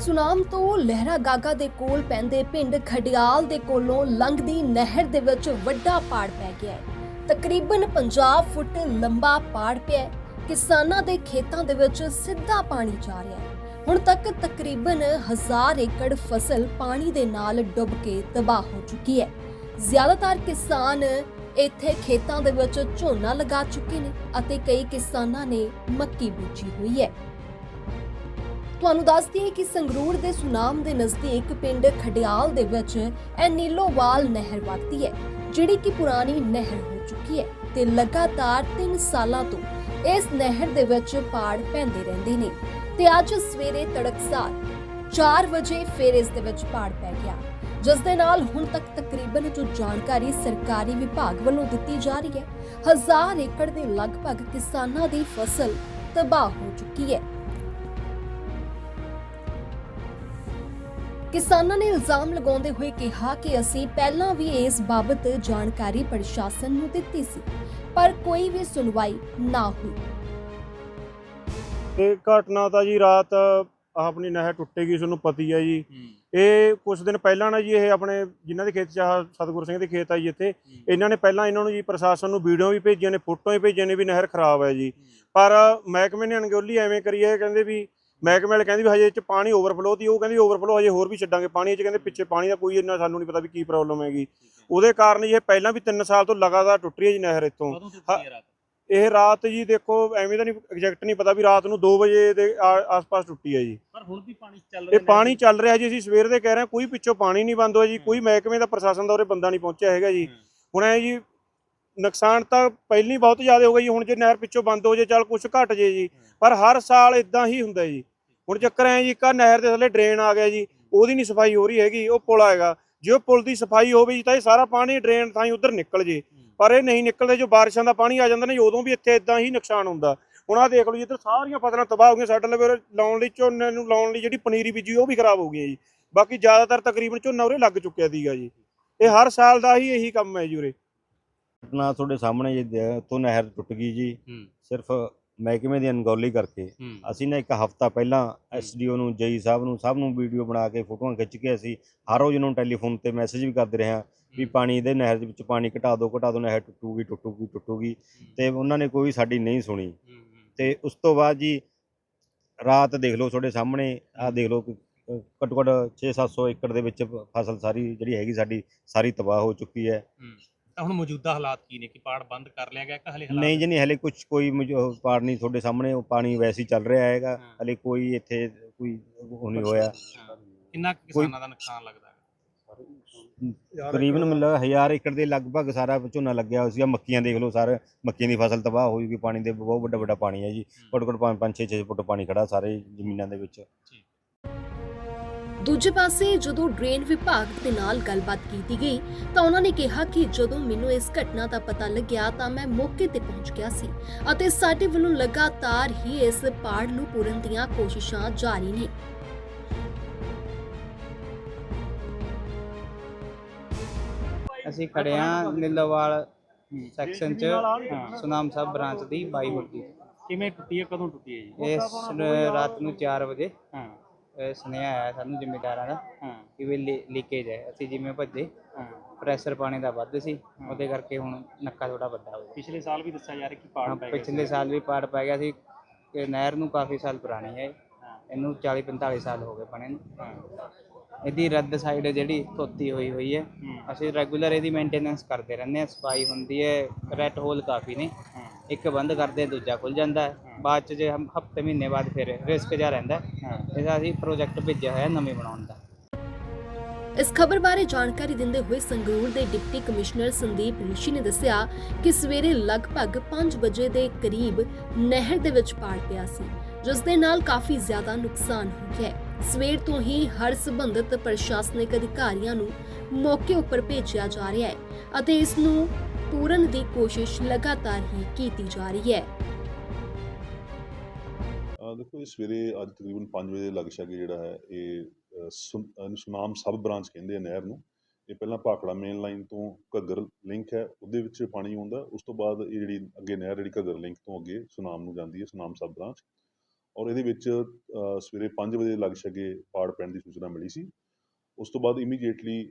ਸੁਨਾਮ ਤੋਂ ਲਹਿਰਾ ਗਾਗਾ ਦੇ ਕੋਲ ਪੈਂਦੇ ਪਿੰਡ ਖਡਿਆਲ ਦੇ ਕੋਲੋਂ ਲੰਘਦੀ ਨਹਿਰ ਦੇ ਵਿੱਚ ਵੱਡਾ ਪਾੜ ਪੈ ਗਿਆ ਹੈ। ਤਕਰੀਬਨ 50 ਫੁੱਟ ਲੰਬਾ ਪਾੜ ਪਿਆ ਹੈ। ਕਿਸਾਨਾਂ ਦੇ ਖੇਤਾਂ ਦੇ ਵਿੱਚ ਸਿੱਧਾ ਪਾਣੀ ਜਾ ਰਿਹਾ ਹੈ। ਹੁਣ ਤੱਕ ਤਕਰੀਬਨ 1000 ਏਕੜ ਫਸਲ ਪਾਣੀ ਦੇ ਨਾਲ ਡੁੱਬ ਕੇ ਤਬਾਹ ਹੋ ਚੁੱਕੀ ਹੈ। ਜ਼ਿਆਦਾਤਰ ਕਿਸਾਨ ਇੱਥੇ ਖੇਤਾਂ ਦੇ ਵਿੱਚ ਝੋਨਾ ਲਗਾ ਚੁੱਕੇ ਨੇ ਅਤੇ ਕਈ ਕਿਸਾਨਾਂ ਨੇ ਮੱਕੀ ਬੀਜੀ ਹੋਈ ਹੈ। ਤੁਹਾਨੂੰ ਦੱਸ ਦਈਏ ਕਿ ਸੰਗਰੂਰ ਦੇ ਸੁਨਾਮ ਦੇ ਨਜ਼ਦੀਕ ਪਿੰਡ ਖਡਿਆਲ ਦੇ ਵਿੱਚ ਇਹ ਨੀਲੋਵਾਲ ਨਹਿਰ ਵਗਦੀ ਹੈ, ਜਿਹੜੀ ਕਿ ਪੁਰਾਣੀ ਨਹਿਰ ਹੋ ਚੁੱਕੀ ਹੈ ਤੇ ਲਗਾਤਾਰ 3 ਸਾਲਾਂ ਤੋਂ ਇਸ ਨਹਿਰ ਦੇ ਵਿੱਚ ਪਾੜ ਪੈਂਦੇ ਰਹਿੰਦੇ ਨੇ ਤੇ ਅੱਜ ਸਵੇਰੇ ਤੜਕਸਾਰ 4 ਵਜੇ ਫਿਰ ਇਸ ਦੇ ਵਿੱਚ ਪਾੜ ਪੈ ਗਿਆ, ਜਿਸ ਦੇ ਨਾਲ ਹੁਣ ਤੱਕ ਤਕਰੀਬਨ ਜੋ ਜਾਣਕਾਰੀ ਸਰਕਾਰੀ ਵਿਭਾਗ ਵੱਲੋਂ ਦਿੱਤੀ ਜਾ ਰਹੀ ਹੈ, ਹਜ਼ਾਰ ਏਕੜ ਦੇ ਲਗਭਗ ਕਿਸਾਨਾਂ ਦੀ ਫਸਲ ਤਬਾਹ ਹੋ ਚੁੱਕੀ ਹੈ। ਕਿਸਾਨਾਂ ਨੇ ਇਲਜ਼ਾਮ ਲਗਾਉਂਦੇ ਹੋਏ ਕਿਹਾ ਕਿ ਅਸੀਂ ਪਹਿਲਾਂ ਵੀ ਇਸ ਬਾਬਤ ਜਾਣਕਾਰੀ ਪ੍ਰਸ਼ਾਸਨ ਨੂੰ ਦਿੱਤੀ ਸੀ ਪਰ ਕੋਈ ਵੀ ਸੁਣਵਾਈ ਨਾ ਹੋਈ। ਇਹ ਘਟਨਾ ਤਾਂ ਜੀ ਰਾਤ ਆਹ ਆਪਣੀ ਨਹਿਰ ਟੁੱਟੇਗੀ ਤੁਹਾਨੂੰ ਪਤੀ ਹੈ ਜੀ। ਇਹ ਕੁਝ ਦਿਨ ਪਹਿਲਾਂ ਨਾ ਜੀ ਇਹ ਆਪਣੇ ਜਿਨ੍ਹਾਂ ਦੇ ਖੇਤ ਚ ਆਹ ਸਤਿਗੁਰ ਸਿੰਘ ਦੇ ਖੇਤ ਆ ਜੀ ਇੱਥੇ ਇਹਨਾਂ ਨੇ ਪਹਿਲਾਂ ਇਹਨਾਂ ਨੂੰ ਜੀ ਪ੍ਰਸ਼ਾਸਨ ਨੂੰ ਵੀਡੀਓ ਵੀ ਭੇਜੀਆਂ ਨੇ ਫੋਟੋਆਂ ਵੀ ਭੇਜੀਆਂ ਨੇ ਵੀ ਨਹਿਰ ਖਰਾਬ ਹੈ ਜੀ। ਪਰ ਮਹਿਕਮੇ ਨੇ ਅਣਗੌਲੀ ਐਵੇਂ ਕਰੀ ਹੈ ਕਹਿੰਦੇ ਵੀ ਮਹਿਕਮੇ ਵਾਲੇ ਕਹਿੰਦੇ ਵੀ ਹਜੇ ਇਹ ਚ ਪਾਣੀ ਓਵਰਫਲੋ ਦੀ ਉਹ ਕਹਿੰਦੀ ਓਵਰਫਲੋ ਹਜੇ ਹੋਰ ਵੀ ਛੱਡਾਂਗੇ ਪਾਣੀ ਇਹ ਚ ਕਹਿੰਦੇ ਪਿੱਛੇ ਪਾਣੀ ਦਾ ਕੋਈ ਇੰਨਾ ਸਾਨੂੰ ਨਹੀਂ ਪਤਾ ਵੀ ਕੀ ਪ੍ਰੋਬਲਮ ਹੈਗੀ। ਉਹਦੇ ਕਾਰਨ ਇਹ ਪਹਿਲਾਂ ਵੀ 3 ਸਾਲ ਤੋਂ ਲਗਾਤਾਰ ਟੁੱਟ ਰਹੀ ਹੈ ਜੀ ਨਹਿਰ ਇੱਥੋਂ। ਇਹ ਰਾਤ ਜੀ ਦੇਖੋ ਐਵੇਂ ਤਾਂ ਨਹੀਂ ਐਗਜ਼ੈਕਟ ਨਹੀਂ ਪਤਾ ਵੀ ਰਾਤ ਨੂੰ 2 ਵਜੇ ਦੇ ਆਸ-ਪਾਸ ਟੁੱਟੀ ਹੈ ਜੀ। ਪਰ ਹੁਣ ਵੀ ਪਾਣੀ ਚੱਲ ਇਹ ਰਿਹਾ ਪਾਣੀ ਚੱਲ ਰਿਹਾ ਜੀ ਅਸੀਂ ਸਵੇਰ ਦੇ ਕਹਿ ਰਹੇ ਹਾਂ ਕੋਈ ਪਿੱਛੋਂ ਪਾਣੀ ਨਹੀਂ ਬੰਦ ਹੋਇਆ ਜੀ ਕੋਈ ਮਹਿਕਮੇ ਦਾ ਪ੍ਰਸ਼ਾਸਨ ਦਾ ਉਰੇ ਬੰਦਾ ਨਹੀਂ ਪਹੁੰਚਿਆ ਹੈਗਾ ਜੀ। ਹੁਣ ਐ ਜੀ ਨੁਕਸਾਨ ਤਾਂ ਪਹਿਲਾਂ ਹੀ ਬਹੁਤ ਜ਼ਿਆਦਾ ਹੋ ਗਿਆ ਜੀ, ਹੁਣ ਜੇ ਨਹਿਰ ਪਿੱਛੋਂ ਬੰਦ ਹੋ ਜੇ, ਚੱਲ ਕੁਝ ਘਟ ਜੇ ਜੀ। ਪਰ ਹਰ ਸਾਲ ਇਦਾਂ ਹੀ ਹੁੰਦਾ ਜੀ। ਹੁਣ ਚੱਕਰ ਐ ਜੀ ਕਾ ਨਹਿਰ ਦੇ ਥੱਲੇ ਡਰੇਨ ਆ ਗਿਆ ਜੀ, ਉਹਦੀ ਨਹੀਂ ਸਫ਼ਾਈ ਹੋ ਰਹੀ ਹੈਗੀ, ਉਹ ਪੁਲ ਆਏਗਾ। ਜੇ ਉਹ ਪੁਲ ਦੀ ਸਫ਼ਾਈ ਹੋਵੇ ਜੀ, ਤਾਂ ਇਹ ਸਾਰਾ ਪਾਣੀ ਡਰੇਨ ਥਾਂ ਹੀ ਉਧਰ ਨਿਕਲ ਜੇ। ਪਰ ਇਹ ਨਹੀਂ ਨਿਕਲਦੇ, ਜੋ ਬਾਰਿਸ਼ਾਂ ਦਾ ਪਾਣੀ ਆ ਜਾਂਦਾ ਨਾ ਉਦੋਂ ਵੀ ਇੱਥੇ ਇਦਾਂ ਹੀ ਨੁਕਸਾਨ ਹੁੰਦਾ। ਹੁਣ ਆਹ ਦੇਖ ਲਓ ਜੀ, ਇੱਧਰ ਸਾਰੀਆਂ ਫਸਲਾਂ ਤਬਾਹ ਹੋ ਗਈਆਂ, ਸਾਡੇ ਲਵੇ ਉਰੇ ਲਾਉਣ ਲਈ, ਝੋਨੇ ਨੂੰ ਲਾਉਣ ਲਈ ਜਿਹੜੀ ਪਨੀਰੀ ਬੀਜੀ, ਉਹ ਵੀ ਖਰਾਬ ਹੋ ਗਈ ਜੀ। ਬਾਕੀ ਜ਼ਿਆਦਾਤਰ ਤਕਰੀਬਨ ਝੋਨਾ ਉਰੇ ਲੱਗ ਚੁੱਕਿਆ ਸੀਗਾ ਜੀ। ਇਹ ਹਰ ਸਾਲ ਦਾ ਹੀ ਇਹੀ ਕੰਮ ਹੈ ਜੀ ਉਰੇ। ਘਟਨਾ ਤੁਹਾਡੇ ਸਾਹਮਣੇ ਜੀ ਦ- ਤੋਂ ਨਹਿਰ ਟੁੱਟ ਗਈ ਜੀ। ਹੂੰ। ਸਿਰਫ ਮਹਿਕਮੇ ਦੀ ਅਣਗੌਲੀ ਕਰਕੇ। ਹੂੰ। ਅਸੀਂ ਨਾ ਇੱਕ ਹਫਤਾ ਪਹਿਲਾਂ ਐਸਡੀਓ ਨੂੰ ਜਈ ਸਾਹਿਬ ਨੂੰ ਸਭ ਨੂੰ ਵੀਡੀਓ ਬਣਾ ਕੇ ਫੋਟੋਆਂ ਖਿੱਚ ਕੇ ਅਸੀਂ ਹਰ ਰੋਜ਼ ਨੂੰ ਟੈਲੀਫੋਨ ਤੇ ਮੈਸੇਜ ਵੀ ਕਰਦੇ ਰਹੇ ਹਾਂ ਵੀ ਪਾਣੀ ਦੇ ਨਹਿਰ ਦੇ ਵਿੱਚ ਪਾਣੀ ਘਟਾ ਦਿਓ ਘਟਾ ਦਿਓ ਨਹਿਰ ਟੁੱਟੂਗੀ ਟੁੱਟੂਗੀ ਟੁੱਟੂਗੀ। ਤੇ ਉਹਨਾਂ ਨੇ ਕੋਈ ਸਾਡੀ ਨਹੀਂ ਸੁਣੀ। ਤੇ ਉਸ ਤੋਂ ਬਾਅਦ ਜੀ ਰਾਤ ਦੇਖ ਲਓ ਤੁਹਾਡੇ ਸਾਹਮਣੇ ਆਹ ਦੇਖ ਲਓ ਕਿ, ਅ, ਘੱਟੋ ਘੱਟ 6-700 ਏਕੜ ਦੇ ਵਿੱਚ ਫਸਲ ਸਾਰੀ ਜਿਹੜੀ ਹੈਗੀ ਸਾਡੀ ਸਾਰੀ ਤਬਾਹ ਹੋ ਚੁੱਕੀ ਹੂੰ। ਤਾਂ ਹੁਣ ਮੌਜੂਦਾ ਹਾਲਾਤ ਕੀ ਨੇ ਕਿ ਪਾੜ ਬੰਦ ਕਰ ਲਿਆ ਗਿਆ ਕਿ ਹਲੇ ਹਾਲਾਤ ਨਹੀਂ ਜੀ ਨਹੀਂ ਹਲੇ ਕੁਝ ਕੋਈ ਪਾੜ ਨਹੀਂ ਤੁਹਾਡੇ ਸਾਹਮਣੇ ਉਹ ਪਾਣੀ ਵੈਸੇ ਹੀ ਚੱਲ ਰਿਹਾ ਹੈਗਾ। ਹਾਂ। ਹਲੇ ਕੋਈ ਇੱਥੇ ਕੋਈ ਉਹ ਨਹੀਂ ਹੋਇਆ। ਹਾਂ। ਕਿੰਨਾ ਕੁ ਕਿਸਾਨਾਂ ਦਾ ਨੁਕਸਾਨ ਲੱਗਦਾ ਹੈ ਤਕਰੀਬਨ ਮਤਲਬ 1000 ਏਕੜ ਦੇ ਲਗਭਗ ਸਾਰਾ ਝੋਨਾ ਲੱਗਿਆ ਹੋਇਆ ਸੀਗਾ। ਮੱਕੀਆਂ ਦੇਖ ਲਓ ਸਰ ਮੱਕੀਆਂ ਦੀ ਫਸਲ ਤਬਾਹ ਹੋ ਜੂਗੀ ਪਾਣੀ ਦੇ ਬਹੁਤ ਵੱਡਾ ਵੱਡਾ ਪਾਣੀ ਹੈ ਜੀ। ਘੱਟੋ ਘੱਟ 5 6 ਫੁੱਟ ਪਾਣੀ ਖੜਾ ਸਾਰੇ ਜ਼ਮੀਨਾਂ ਦੇ ਵਿੱਚ। ਦੂਜੇ ਪਾਸੇ ਜਦੋਂ ਡਰੇਨ ਵਿਭਾਗ ਦੇ ਨਾਲ ਗੱਲਬਾਤ ਕੀਤੀ ਗਈ ਤਾਂ ਉਹਨਾਂ ਨੇ ਕਿਹਾ ਕਿ ਜਦੋਂ ਮੈਨੂੰ ਇਸ ਘਟਨਾ ਦਾ ਪਤਾ ਲੱਗਿਆ ਤਾਂ ਮੈਂ ਮੌਕੇ ਤੇ ਪਹੁੰਚ ਗਿਆ ਸੀ ਅਤੇ ਸਾਡੇ ਵੱਲੋਂ ਲਗਾਤਾਰ ਹੀ ਇਸ ਪਾੜ ਨੂੰ ਪੂਰਨ ਦੀਆਂ ਕੋਸ਼ਿਸ਼ਾਂ ਜਾਰੀ ਨੇ। ਅਸੀਂ ਖੜੇ ਹਾਂ ਨੀਲੋਵਾਲ ਸੈਕਸ਼ਨ ਚ ਸੁਨਾਮ ਸਾਹਿਬ ਬ੍ਰਾਂਚ ਦੀ 22 ਹੁੱਡੀ ਕਿਵੇਂ ਟੁੱਟੀ ਹੈ ਕਦੋਂ ਟੁੱਟੀ ਹੈ ਜੀ? ਇਹ ਸ- ਰਾਤ ਨੂੰ 4 ਵਜੇ। ਹਾਂ। ਇਹ ਸੁਨੇਹਾ ਆਇਆ ਸਾਨੂੰ ਜ਼ਿਮੀਂਦਾਰਾਂ ਦਾ ਹਾਂ। ਕਿ ਵੀ ਲੀਕੇਜ ਹੈ। ਅਸੀਂ ਜਿਵੇਂ ਭੱਜੇ ਹਾਂ। ਪ੍ਰੈਸ਼ਰ ਪਾਣੀ ਦਾ ਵੱਧ ਸੀ ਉਹਦੇ ਕਰਕੇ ਹੁਣ ਨੱਕਾ ਥੋੜਾ ਵੱਡਾ ਹੋ ਗਿਆ। ਪਿਛਲੇ ਸਾਲ ਵੀ ਦੱਸਿਆ ਜਾ ਰਿਹਾ ਕਿ ਪਾੜ ਪੈ ਗਿਆ ਪਿਛਲੇ ਸਾਲ ਵੀ ਪਾੜ ਪੈ ਗਿਆ ਸੀ। ਕਿ ਨਹਿਰ ਨੂੰ ਕਾਫੀ ਸਾਲ ਪੁਰਾਣੀ ਹੈ। ਇਹ। ਹਾਂ। ਇਹਨੂੰ 40 45 ਸਾਲ ਹੋ ਗਏ ਬਣੇ ਨੂੰ। ਹਾਂ। ਇਹਦੀ ਰੱਦ ਸਾਈਡ ਜਿਹੜੀ ਧੋਤੀ ਹੋਈ ਹੋਈ ਹੈ। ਅਸੀਂ ਰੈਗੂਲਰ ਇਹਦੀ ਮੇਨਟੇਨੈਂਸ ਕਰਦੇ ਰਹਿੰਦੇ ਹਾਂ। ਸਫ਼ਾਈ ਹੁੰਦੀ ਹੈ ਰੈਟ ਹੋਲ ਕਾਫੀ ਨੇ। ਇੱਕ ਬੰਦ ਕਰਦੇ ਦੂਜਾ ਖੁੱਲ ਜਾਂਦਾ ਹੈ। ਬਾਅਦ ਚ ਜੇ ਹਮ ਹਫ਼ਤੇ ਮਹੀਨੇ ਬਾਅਦ ਫਿਰ ਰਿਸਕ ਜਾ ਰਹਿੰਦਾ ਇਹਦਾ ਅਸੀਂ ਪ੍ਰੋਜੈਕਟ ਭੇਜਿਆ ਹੋਇਆ ਨਵੇਂ ਬਣਾਉਣ ਦਾ। ਇਸ ਖਬਰ ਬਾਰੇ ਜਾਣਕਾਰੀ ਦਿੰਦੇ ਹੋਏ ਸੰਗਰੂਰ ਦੇ ਡਿਪਟੀ ਕਮਿਸ਼ਨਰ ਸੰਦੀਪ ਰਿਸ਼ੀ ਨੇ ਦੱਸਿਆ ਕਿ ਸਵੇਰੇ ਲਗਭਗ 5 ਵਜੇ ਦੇ ਕਰੀਬ ਨਹਿਰ ਦੇ ਵਿੱਚ ਪਾੜ ਪਿਆ ਸੀ ਜਿਸ ਦੇ ਨਾਲ ਕਾਫੀ ਜ਼ਿਆਦਾ ਨੁਕਸਾਨ ਹੋ ਗਿਆ ਹੈ। ਸਵੇਰ ਤੋਂ ਹੀ ਹਰ ਸੰਬੰਧਿਤ ਪ੍ਰਸ਼ਾਸਨਿਕ ਅਧਿਕਾਰੀਆਂ ਨੂੰ ਮੌਕੇ ਉੱਪਰ ਭੇਜਿਆ ਜਾ ਰਿਹਾ ਹੈ ਅਤੇ ਇਸ ਨੂੰ ਪੂਰਨ ਦੀ ਕੋਸ਼ਿਸ਼ ਲਗਾਤਾਰ ਹੀ ਕੀਤੀ ਜਾ ਰਹੀ ਹੈ। ਅਹ ਦੇਖੋ ਇਹ ਸਵੇਰੇ ਅੱਜ ਤਕਰੀਬਨ 5 ਵਜੇ ਲੱਗ ਛਾਗੇ ਜਿਹੜਾ ਹੈ ਇਹ ਅਹ, ਸੁਨ- ਇਹਨੂੰ ਸੁਨਾਮ ਸਬ ਬ੍ਰਾਂਚ ਕਹਿੰਦੇ ਆ ਨਹਿਰ ਨੂੰ। ਇਹ ਪਹਿਲਾਂ ਭਾਖੜਾ ਮੇਨ ਲਾਈਨ ਤੋਂ ਘੱਗਰ ਲਿੰਕ ਹੈ ਉਹਦੇ ਵਿੱਚ ਪਾਣੀ ਆਉਂਦਾ ਉਸ ਤੋਂ ਬਾਅਦ ਇਹ ਜਿਹੜੀ ਅੱਗੇ ਨਹਿਰ ਜਿਹੜੀ ਘੱਗਰ ਲਿੰਕ ਤੋਂ ਅੱਗੇ ਸੁਨਾਮ ਨੂੰ ਜਾਂਦੀ ਹੈ ਸੁਨਾਮ ਸਬ ਬ੍ਰਾਂਚ। ਔਰ ਇਹਦੇ ਵਿੱਚ ਸਵੇਰੇ 5 ਵਜੇ ਲੱਗ ਛਗੇ ਪਾੜ ਪੈਣ ਦੀ ਸੂਚਨਾ ਮਿਲੀ ਸੀ। ਉਸ ਤੋਂ ਬਾਅਦ ਇਮੀਡੀਏਟਲੀ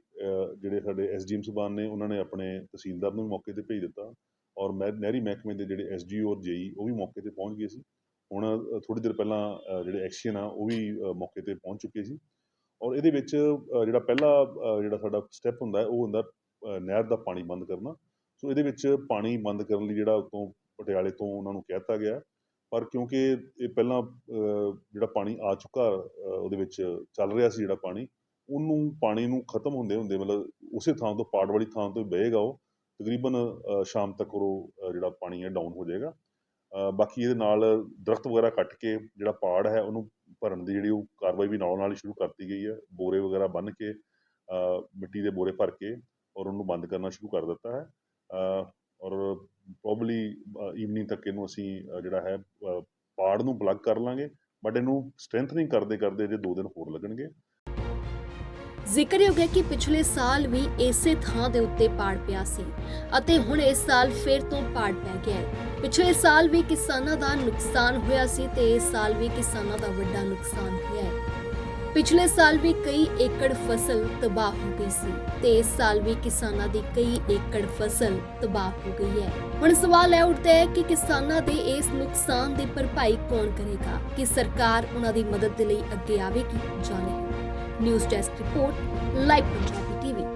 ਜਿਹੜੇ ਸਾਡੇ ਐਸਡੀਐਮ ਸਾਹਿਬਾਨ ਨੇ, ਉਹਨਾਂ ਨੇ ਆਪਣੇ ਤਹਿਸੀਲਦਾਰ ਨੂੰ ਵੀ ਮੌਕੇ ਤੇ ਭੇਜ ਦਿੱਤਾ ਔਰ ਮਹਿ- ਨਹਿਰੀ ਮਹਿਕਮੇ ਦੇ ਜਿਹੜੇ ਐਸਡੀਓ ਔਰ ਜੇਈ ਉਹ ਵੀ ਮੌਕੇ ਤੇ ਪਹੁੰਚ ਗਏ ਸੀ। ਹੁਣ ਥੋੜੀ ਦੇਰ ਪਹਿਲਾਂ ਜਿਹੜੇ ਐਕਸ਼ਨ ਆ, ਉਹ ਵੀ ਮੌਕੇ ਤੇ ਪਹੁੰਚ ਚੁੱਕੇ ਸੀ। ਔਰ ਇਹਦੇ ਵਿੱਚ ਜਿਹੜਾ ਪਹਿਲਾ ਜਿਹੜਾ ਸਾਡਾ ਸਟੈਪ ਹੁੰਦਾ ਉਹ ਹੁੰਦਾ ਨਹਿਰ ਦਾ ਪਾਣੀ ਬੰਦ ਕਰਨਾ। ਸੋ ਇਹਦੇ ਵਿੱਚ ਪਾਣੀ ਬੰਦ ਕਰਨ ਲਈ ਜਿਹੜਾ ਉਤੋਂ ਪਟਿਆਲੇ ਤੋਂ ਉਹਨਾਂ ਨੂੰ ਕਹਿ ਦਿੱਤਾ ਗਿਆ। ਪਰ ਕਿਉਂਕਿ ਇਹ ਪਹਿਲਾਂ ਜਿਹੜਾ ਪਾਣੀ ਆ ਚੁੱਕਾ ਉਹਦੇ ਵਿੱਚ ਚੱਲ ਰਿਹਾ ਸੀ ਜਿਹੜਾ ਪਾਣੀ, ਉਹਨੂੰ ਪਾਣੀ ਨੂੰ ਖਤਮ ਹੁੰਦੇ ਹੁੰਦੇ ਮਤਲਬ ਉਸੇ ਥਾਂ ਤੋਂ, ਪਾੜ ਵਾਲੀ ਥਾਂ ਤੋਂ ਹੀ ਬਹੇਗਾ ਉਹ। ਤਕਰੀਬਨ ਸ਼ਾਮ ਤੱਕ ਉਹ ਜਿਹੜਾ ਪਾਣੀ ਹੈ ਡਾਊਨ ਹੋ ਜਾਏਗਾ। ਬਾਕੀ ਇਹਦੇ ਨਾਲ ਦਰਖਤ ਵਗੈਰਾ ਕੱਟ ਕੇ ਜਿਹੜਾ ਪਾੜ ਹੈ, ਉਹਨੂੰ ਭਰਨ ਦੀ ਜਿਹੜੀ ਉਹ ਕਾਰਵਾਈ ਵੀ ਨਾਲੋਂ ਨਾਲ ਹੀ ਸ਼ੁਰੂ ਕਰਤੀ ਗਈ ਹੈ। ਬੋਰੇ ਵਗੈਰਾ ਬੰਨ੍ਹ ਕੇ ਮਿੱਟੀ ਦੇ ਬੋਰੇ ਭਰ ਕੇ ਔਰ ਉਹਨੂੰ ਬੰਦ ਕਰਨਾ ਸ਼ੁਰੂ ਕਰ ਦਿੱਤਾ ਹੈ। ਔਰ ਪ੍ਰੋਬਬਲੀ ਈਵਨਿੰਗ ਤੱਕ ਇਹਨੂੰ ਅਸੀਂ ਜਿਹੜਾ ਹੈ ਪਾੜ ਨੂੰ ਪਲੱਗ ਕਰ ਲਾਂਗੇ ਬਟ ਇਹਨੂੰ ਸਟਰੈਂਥਨਿੰਗ ਕਰਦੇ ਕਰਦੇ ਜੇ 2 ਦਿਨ ਹੋਰ ਲੱਗਣਗੇ। ਜ਼ਿਕਰਯੋਗ ਹੈ ਕਿ ਪਿਛਲੇ ਸਾਲ ਵੀ ਇਸੇ ਥਾਂ ਦੇ ਉੱਤੇ ਪਾੜ ਪਿਆ ਸੀ ਅਤੇ ਹੁਣ ਇਸ ਸਾਲ ਫਿਰ ਤੋਂ ਪਾੜ ਪੈ ਗਿਆ ਹੈ। ਪਿਛਲੇ ਸਾਲ ਵੀ ਕਿਸਾਨਾਂ ਦਾ ਨੁਕਸਾਨ ਹੋਇਆ ਸੀ ਤੇ ਇਸ ਸਾਲ ਵੀ ਕਿਸਾਨਾਂ ਦਾ ਵੱਡਾ ਨੁਕਸਾਨ ਹੋਇਆ ਹੈ। ਪਿਛਲੇ ਸਾਲ ਵੀ ਕਈ ਏਕੜ ਫਸਲ ਤਬਾਹ ਹੋ ਗਈ ਸੀ ਤੇ ਇਸ ਸਾਲ ਵੀ ਕਿਸਾਨਾਂ ਦੀ ਕਈ ਏਕੜ ਫਸਲ ਤਬਾਹ ਹੋ ਗਈ ਹੈ। ਹੁਣ ਸਵਾਲ ਇਹ ਉੱਠਦਾ ਹੈ ਕਿ ਕਿਸਾਨਾਂ ਦੇ ਇਸ ਨੁਕਸਾਨ ਦੀ ਭਰਪਾਈ ਕੌਣ ਕਰੇਗਾ? ਕਿ ਸਰਕਾਰ ਉਹਨਾਂ ਦੀ ਮਦਦ ਲਈ ਅੱਗੇ ਆਵੇਗੀ ਜਾਂ ਨਹੀਂ? News desk report, live Punjabi TV.